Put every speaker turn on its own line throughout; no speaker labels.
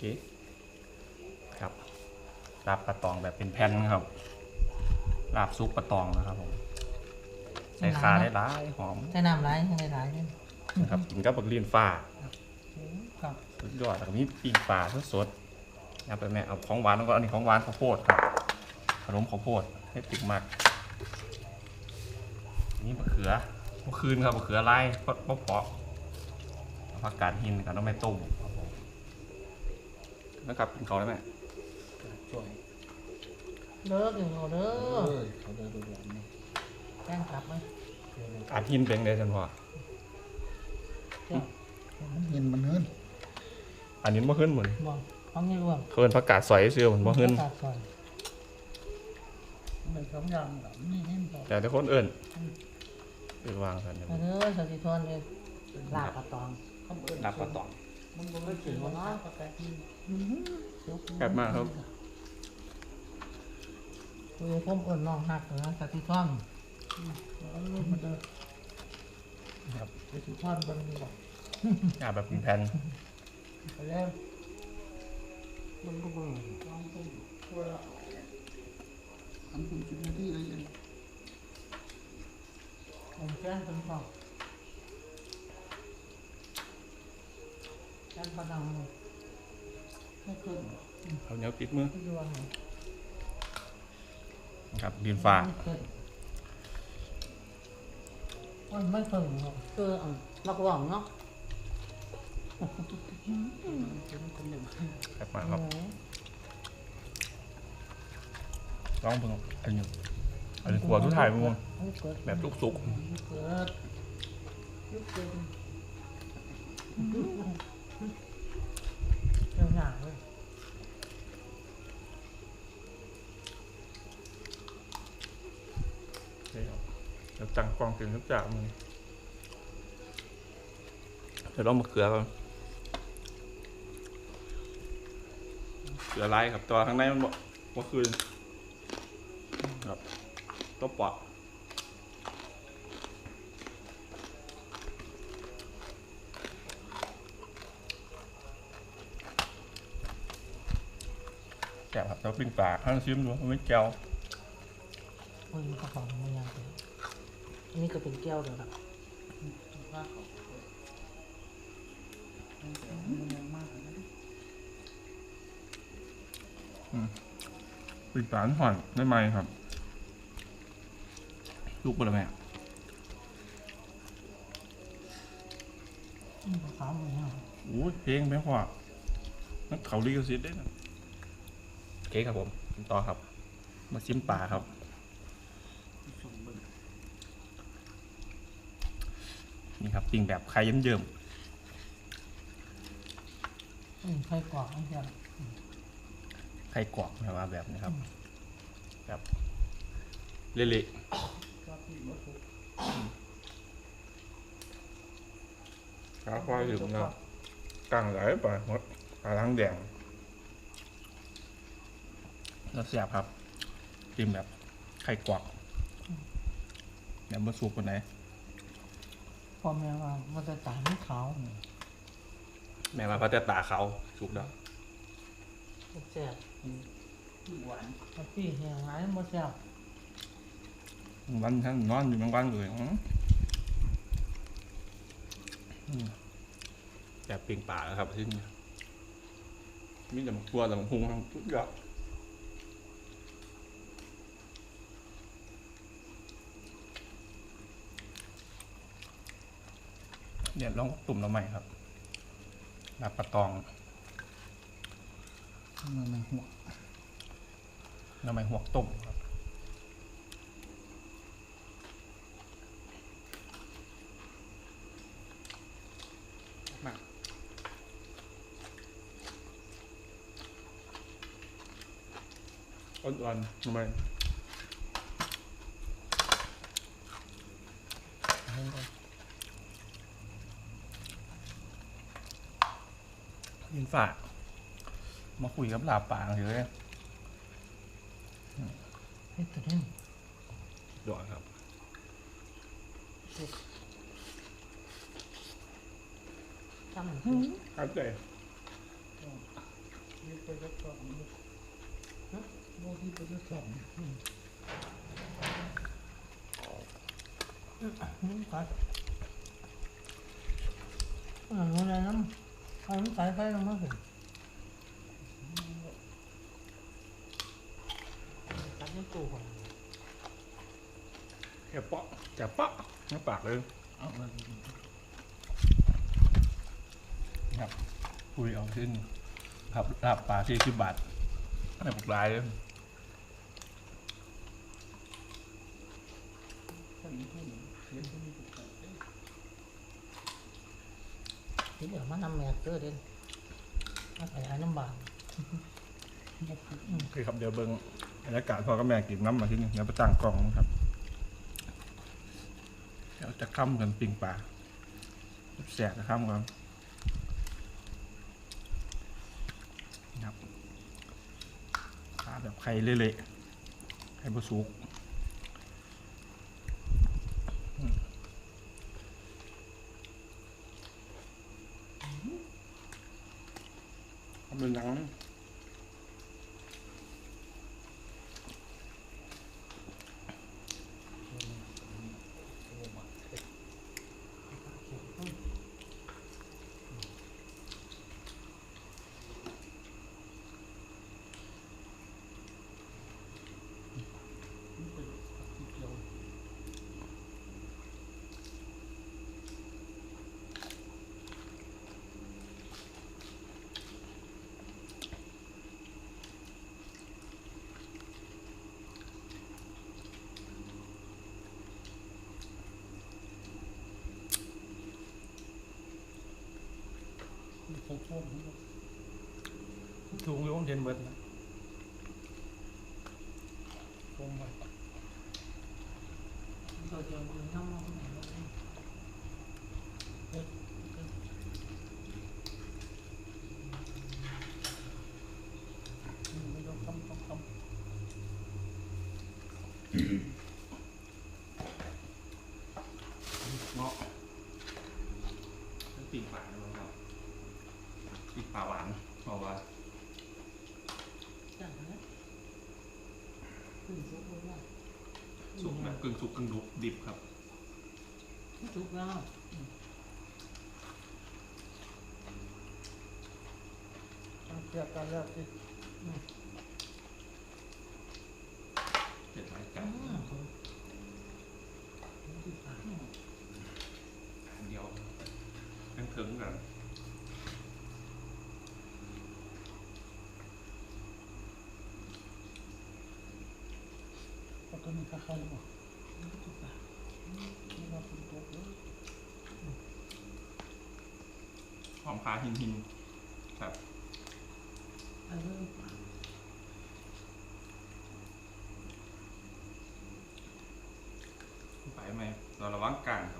เคครับลาบปลาตองแบบเป็นแผ่นครับลาบซุปปลาตองนะครับผมใส่คาได้หลายๆหอม
ใส่น้ำร้ายใส่ร้ายเนี่ย
นะครับกินกับบักเลียนฟ้า
ครับ
สุดยอดแล้วก็มีปิ้งปลาสดๆเอาไปแม่เอาของหวานแล้วก็อันนี้ของหวานข้าวโพดครับขนมข้าวโพดให้ติ๊กมากนี่มะเขือเมื่อคืนครับมะเขือไล่เพราะเพราะเอาผักกาดหินกับน้ำไม่ต้มครับผม แล้วกลับกินเขาได้ไหม
ช่วย
เลิกอยู่เด้
เอ
อ
อเขาเดินดูแบบนี้
แจ้งกลับไหม
กาดหินเป็นไงจันพ่อ
มันเห็นมันเฮิน
อันนี้มะขึ้นเหมือน
บอกเขาไม่ร่วง
เคินผักกาดสอยเสื้อเหมือนมะขึ้น
ตัดก่อน
มันสองอย่างแบบนี่เห็นบอก
แต่ทุกคนเอิ่นไปวางกันเนี่ย
มาเด้อสติทนเลยลาบกระตอง
เขาเอิ้น
รับปลาตอง
มันบ่ได้กินว่าน้อยก็แต่ กิน
แซ่บมากครับ
คุยผมเอิ่นน้องหักนะสติทน
เออมันเด้อ
ครับ
ไปสุพรรณเบิ่งดีกว่า
อ่าแบบเป็นแผ่น
ไปแล้วมันก็เบิ่งลองต้มช่วยละทำเป็นสิบนาทีเลยยัง
ผมแจ้งเป็นของแจ้งพนังไม่ขึ้น
เขาเหนียวติดมือ
ไม่ร่วง
ครับดินฟ้า
ไม่ขึ้นมันไม่ขึ้นหรอกคืออะนักร้องเนาะ
เป็นคนหนึ่ง
แซ่บมากครับลองเพิ่งอันนี้อันนี้ขวดทุกถ่ายมึงแบบลูกซุก
เกิดยุคเป็น
เรื่องหนักเลย
เดี๋ยวตั้งกล้องถึงทุกจากมึงเดี๋ยวลองมาเกลือก่อนเกลือไรครับตัวข้างในมันบอกว่าคือครับตัวปอกแซ่บครับแล้วปิ้งปลาข้างซิมดูมันไม่แก้ว
เฮ้ยกระป๋องมันยังเป็น อันนี้ก็เป็นแก้วเดียวครับ
ว่าเขามันยังมากนะ
ปิดฝานห่อนได้ไหมครับ ลูกเป็นอะไรแม่
อืมขาวมันยัง
โอ้ยเพลงแม่พ่อนักเขาลีกซิดได้นะโอเคครับผม ต่อครับ มาชิมปลาครับ
ส่งเบิ่ง
นี่ครับปิ้งแบบไข่เยิ้ม
อืมไข่กรอกอันเดียว
ๆไข่กรอบนะว่าแบบนี้ครับแบบเละ
ก็ที่บ่ถูก
ๆขาควายถึงแล้วกลางไหลไปหมดปลาล้งแดงแล้วเสียบครับจิ้มแบบไข่กรอบแบบบะสุกคนไหน
พอแม่ว่ามันจะตายไม่ขาว
แม่มาพัดแต่ตาเขาสุกแล้ว
แซ่บ
หวาน
ๆถ้าพี่แห้งไรมันแซ่บ
วันท่านนอนอยู่บางวันเลยอื้ออืมแบบปิ้งป่าแล้วครับที่นี่มีแต่หมกตัวแต่หมกพุงทั้งทุกอย่าง เดี๋ยวลองตุ่มเราใหม่ครับลาบปลาตอง
มันในหัว
เราใหม่หัวกต้มครับมาอ่อนๆทำไม ยินฝากมาคุยกับลาปางเลย
เฮ็ดตัวนี้
ด่วนครับ
จำมัน
ครับใจ
องฮะโมที่เป็นสอง
นี่กัดอ่าอะไรน้ำ เอาน้ำสายไฟลงมาสิกัดยังตู้ก่อน
แค่เปาะจะเปาะน้ำปากเลย
เอามัน
ครับคุยเอาขึ้นครับรับปลาที่สิบบาทไม่บุกลายเลย
ท่านผู้เสียผู้มีประกาศ
ที่เดี๋ยวมานำแมกเตอร์เด่นมาใส่ไอ้น้ำบาง
โอเคครับเดี๋ยวเบิ้งบรรยากาศพอกับแม่กินน้ำมาที่นี่เดี๋ยวไปตั้งกล้องนะครับเดี๋ยวจะค้ำกันปิงปลาแสกจะค้ำกันครับปลาแบบไข่เละๆไข่บะสุก ทำเป็นหนัง
นี่เป็นที่เกี่ยว ใส่พวกนี้
สูงอยู่ผมเห็นเบิดนะ
พวกมัน
เราจะเอาน้ำมาข้งในล้วนี่
ไม่ต้องทำต้องท
เงาะเป็นปีกปลาด้วยครับปีกปลาหวานเพราะว่า
จ้างนะขึ้นสุกเลยว่า
สุกแบบกึ่งสุกกึ่งดิบดิบครับ
สุกแล้วำ
เกี่ยวกันแล้วที่
เจ็ดไม้
อื
จับ
มเขาดีป่ะ
อันเดียวถึงถึงๆกัน
แล้วก็มีข้าวข้าวหมด
ดีป่ะ
นี่เราเป็นตัวเลย
หอมคาหินหินครับไปไหมเราระวังกลางครับ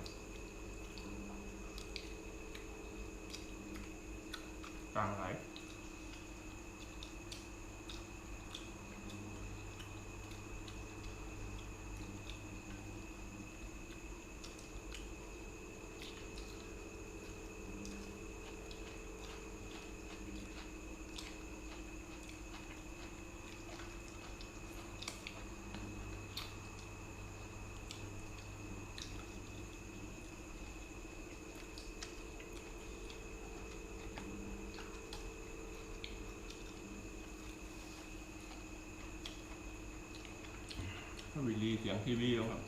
วิลลี่เสียงทีวีแล้วครับ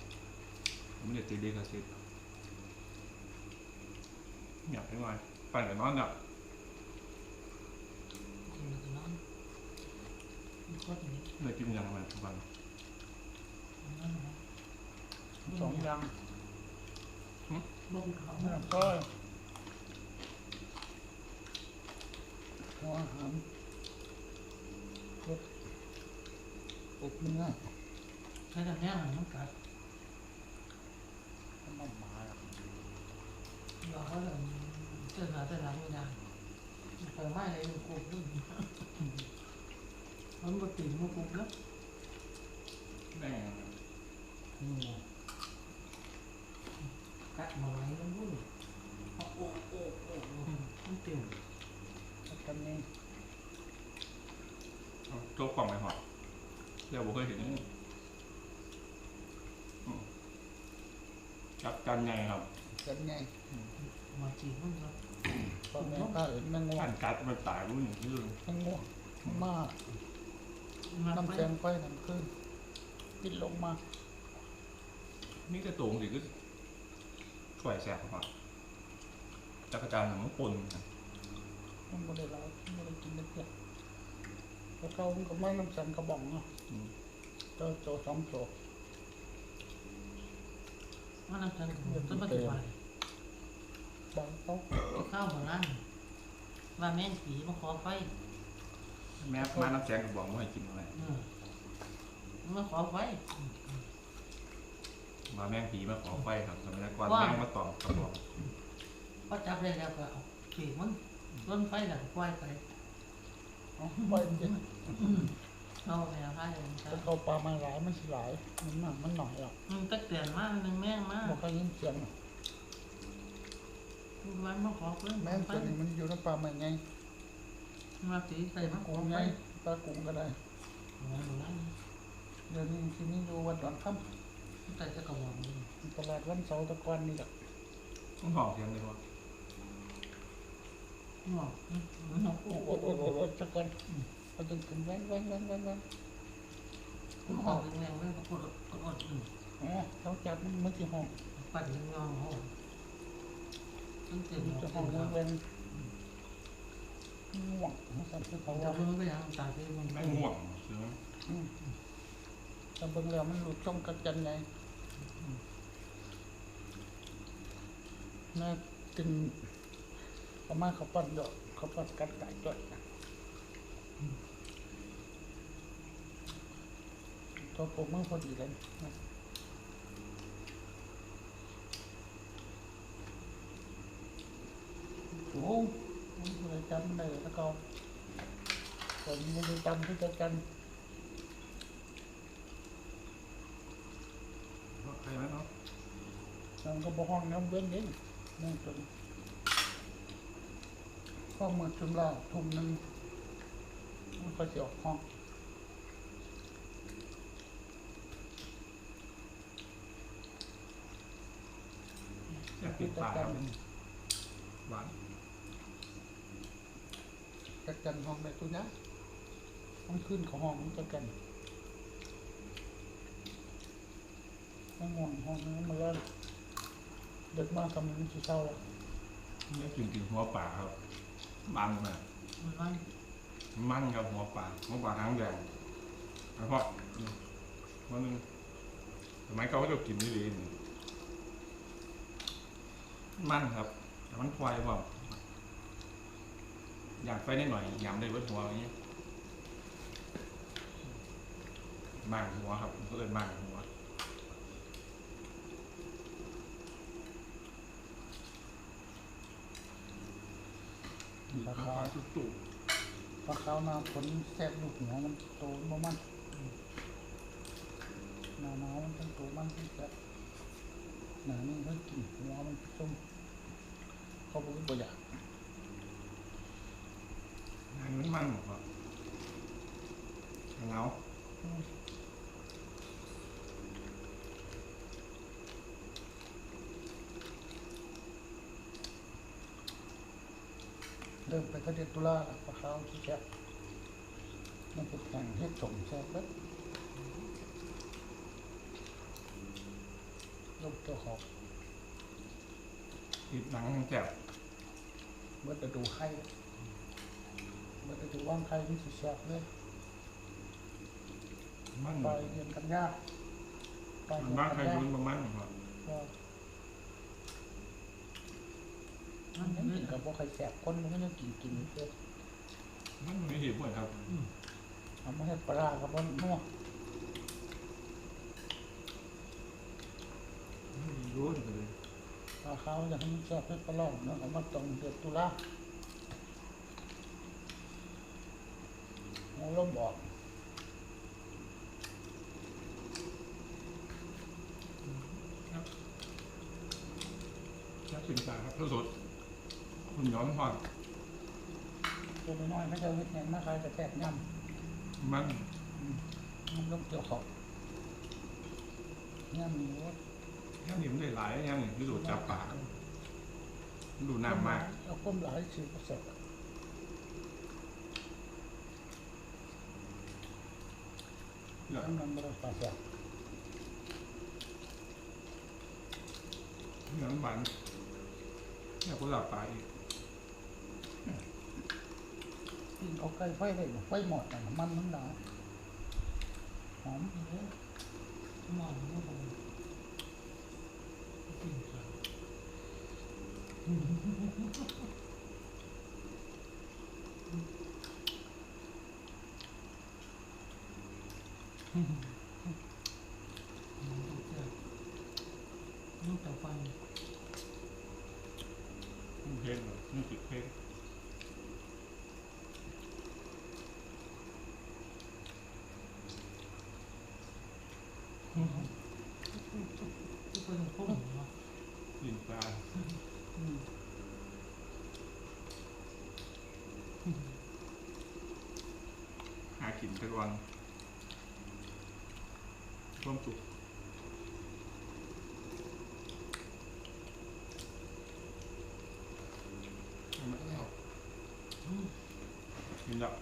ผมเด็ดตีดีกับสิอยากให้หน่อยไปแต่นอนดับ
กินแล้วก็นอนมีข้อตรงนี้
เลยกินยังไงทุกวัน
นอนนะ
สองอย่าง
บ่มีเขา
นี่ก็หัวอาหารครบอบเนื้อ
ใช้แต่แง่หนังน้ำกัด
น้ำหมาล่ะ
เราเขาเลยเจ้าหน้าเจ้าหน้าไม่ได้เปิดไม้
จับกันไงครับ
กันไง
มาจีบมันก็
พ่อแม่ป้าเอ็นแม่งง่ว
ท่างนกัดมันตายรู้อย่างที่เลย
แม่งง่วงมาก
มา
น้ำ
ไป
แกงไฟน้ำขึ้นปิดลงมา
นี่จะตรงสิก็ช่วยแสบครับจักรจานของมันปนครับ
มันไม่ได้ร้ายมันไม่ได้กินได้เพียงแล้วเขาก็ไม่น้ำแกงกระบอกเนาะ
อืม
เจ้าโจสองโจ
มันน้ำจันทร์ต้นปัจจุบัน
บางเขา
ข้าวหมือนนั้นว่าแม่นผีมาขอไฟ
แม่มาน้ำแสงกับบอกว่าให้กินอะไร
อืมมาขอไฟ
มาแม่งผีมาขอไฟครับสมัยก่อน
ว่า
แม่งมาตอมกระบอก
พอจับได้แล้วก็เอาขี่มันต้นไฟแล้วก็ปล่อยไป
เอาไปเด็ด
เอาไปเอาให้เลยครั
ถ้า
บ
เขาปลามาหลายมันสิหลาย มันมากมันหน่อยอะ
มันก็เตือนมากหนึ่งแม่งมาก
บอกเขายินเสียง
วันมาขอเพิ่ม
แม่ง
ไฟ
ตัวนี้มันอยู่ในปลาใหม่ไง
มาตีใส่มาข
กุ้
องไฟ
ไงปลากุ้งก็ได้
โอ้โหนั่น
เดี๋ยวนี้ที่นี่อยู่วันดอนค่
ใส่จะกระบอกนี่ำ
ตลาดวันเสาร์ตะกอนนี่แหละ
ต้องหอมเสียงเลยว่า
หมอกอืมหมอก
โอ้โหโอ้โหโอ้โหตะกอน เขาจะขึ้นแว้งแว้งแว้งแว้งแว้ง
หมอกแรงๆเลยก็กดกดอดอืม
อ๋อเขาจับมันจะห้อง
ปั่นยังงองเขาตั้งแต่มั
นจะห้อง
แล้ว
แว้งง่วงเขาสั่งเขา
จะ
ว่า
เพิ่งไปยังตาที่มัน
แมงม่วงใช่ไหม
แต่เบิ่งแล้วมันหลุดช่องกระจันไงน่ากินประมาณเขาปั้นดอกเขาปั้นกัดไก่ด้วย ตัวผมมันพอดีเลยนะโอ้ยมันเลยจำได้แล้วก็ผมมันเลยจำที่จะกัน
ใครไหมเนาะ
น้องก็บอกห้องน้ำเว้นเองนั่งจนข้อมือจุมลาทุ่มหนึ่งมันก็จะออกห้อง
อยากกินปลาครับหวาน
จัดกันห้องในตัวนี้มันขึ้นของห้องมันจัดกันห้องนอนห้องนั้นมันก็เด็กมากกำลังจะเศร้าแล้ว
นี่กินกินหัวปลาครับมันมาก
มันมัน
มันครับหัวปลาหัวปลาหางแดงแล้วก็วันหนึงสมัยเขาก็จะกินนี่เลยนี่ มันครับ แต่มันควายว่าอยากไฟนิดหน่อยยำได้เบิดหัวอย่างนี้ยมางหัวครับเขาเอินมางหัว
ปลาขาว
ลาตุ๊ตุ
ปลาขาวหน้าฝนแทบลูกหัวมันโตบ่มันหน้าหนาวมันต้องโตมันที่จะหนานี่เขากินหัวมันส้ม เขาบอกว่าบ่อยาก
งานมันมันครับเงา
เริ่มไปก็เดือนตุลาแล้วปลาขาวที่แซ่บมันเป็นแข่งเฮ็ดสมแซ่บแล้วลูกเจ้าของ
ติดหนังแสบ
เมื่อจะดูไข่เมื่อจะดูว่างไข่มันสิแซ่บเลย
มัน
ไปเรียนกันยากไป
มัน
เรียน
บ้าง
กั
ใคร
นยาก
ยุ่นบางมันครับ
ก็
มัน
ยัง
ไม่
กินกับพวกไข่แซ่บคนมันก็ยังกินกินเพื่อ
มันไม่เห็นเหมือนครับ
ทำมาให้ปลาร้ากับมันนัว
รู้เลย
ปลาขาวอยากให้มันแซ่บให้ปลาล่องเนาะเอามาตรงเดือนตุลาเอาลมออก
แค่เป็นปลาครับสดคุณย้อนทอด
ตัวน้อยไม่ได้เฮ็ดหยังมาขายกระแทกย่
มัน
มันต้องเกี่ยวขาเนี่ยมีว่า
แค่นี้มันได้หลายแค่นี้ที่ดูดจับปากมันดูน้ำมาก
เอาก้มหลายสิบเปอร์เซ็นต์
เนี่ย
มันไม่ได้ปลาแสบ
เนี่มันหวานเนี่ยก็หลับปอีก
กินเอาไก่ไฟได้ไฟหมดน่ะมันมันหนาหอม
เออมอม่พอกินข้าว ลูกต่อไป
มันเพลงเหรอมันติดเพลง
ทุกคนพุ่งเนาะ
กินปลา
อืม
หากินไปวันร่วมสุขเอามาเอากินล้ว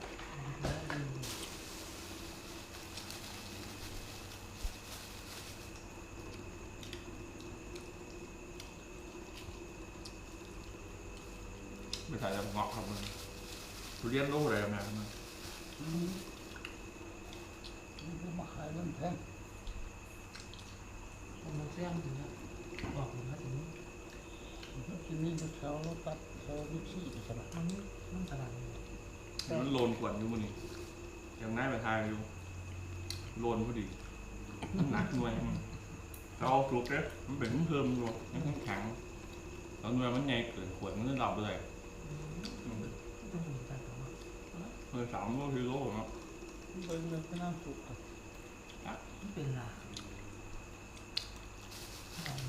ไม่ใช่จะเงาะครับมึงเรียนโลอะไรนะมัน
อืมมันก็มาขายมันแพง
ผมมาแซมถึงนะบอกผมนะถึง
ที่นี่ก็แถวรถตัดแถววิธีสลับ
มันมันตลาด
มันโลนกวนอยู่มันนี่ยังง่ายไปทายอยู่โลนพอดีหนักหน่วยมันเราเอากลุกเนี่ยมันเป็นเพิ่มอยู่ยังแข็งแล้วหน่วยมันใหญ่เกินขวดมันจะดับเลย
ต้องถึงใจเขาว่า
เมื่อสามโลคือโลเนาะ
เบิ่งเลยก็น่าสุกอะ
มันเป็นลา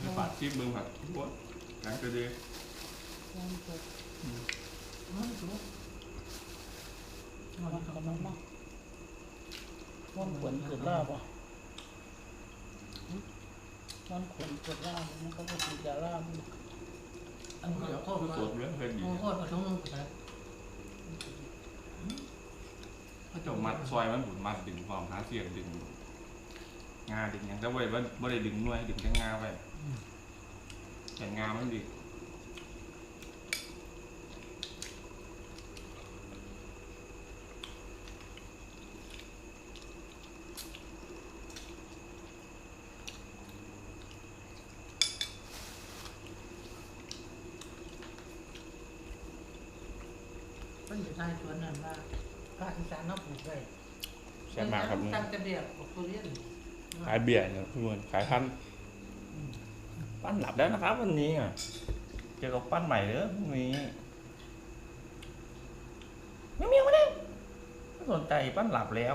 ในปากซีบเบิ้งผัดพวกแข็งกระเดย
มันจะ
มันสูงมั
นน
ก็
กำลังมามันขวนเกิดลาบอะมันขวนเกิดลาบมันก็ไม่ติดยาลาบ
อันนี้
เดี๋ยว
โคตร
สดเรื่องเคยดี
โคตรผสมลงไป
ถ้าจ้ามัดซอยมันบุนมัดดึงความหาเสียงดึงงาดึงอย่างแต่ว่าบ่ได้ดึงน่วยดึงแค่งาไว้ แต่งามันดี
ก็อยู่ใต้สวนนั่นว่าภาคอีสานเราปลูกได้
ใช่มากครับ
ตั้งแต่เบียบปลูกทุเรียน
ขายเบียร์เนี่ยพี่มวลขายพัน ปั้นหลับแล้วนะครับ วันนี้อะเจอกับปั้นใหม่เด้อพรุ่งนี้เมียวเมียวมาเนี่ยไม่สนใจปั้นหลับแล้ว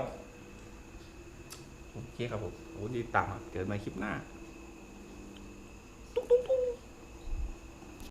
โอเคครับผมโอ้ดีตามเกิดมาคลิปหน้า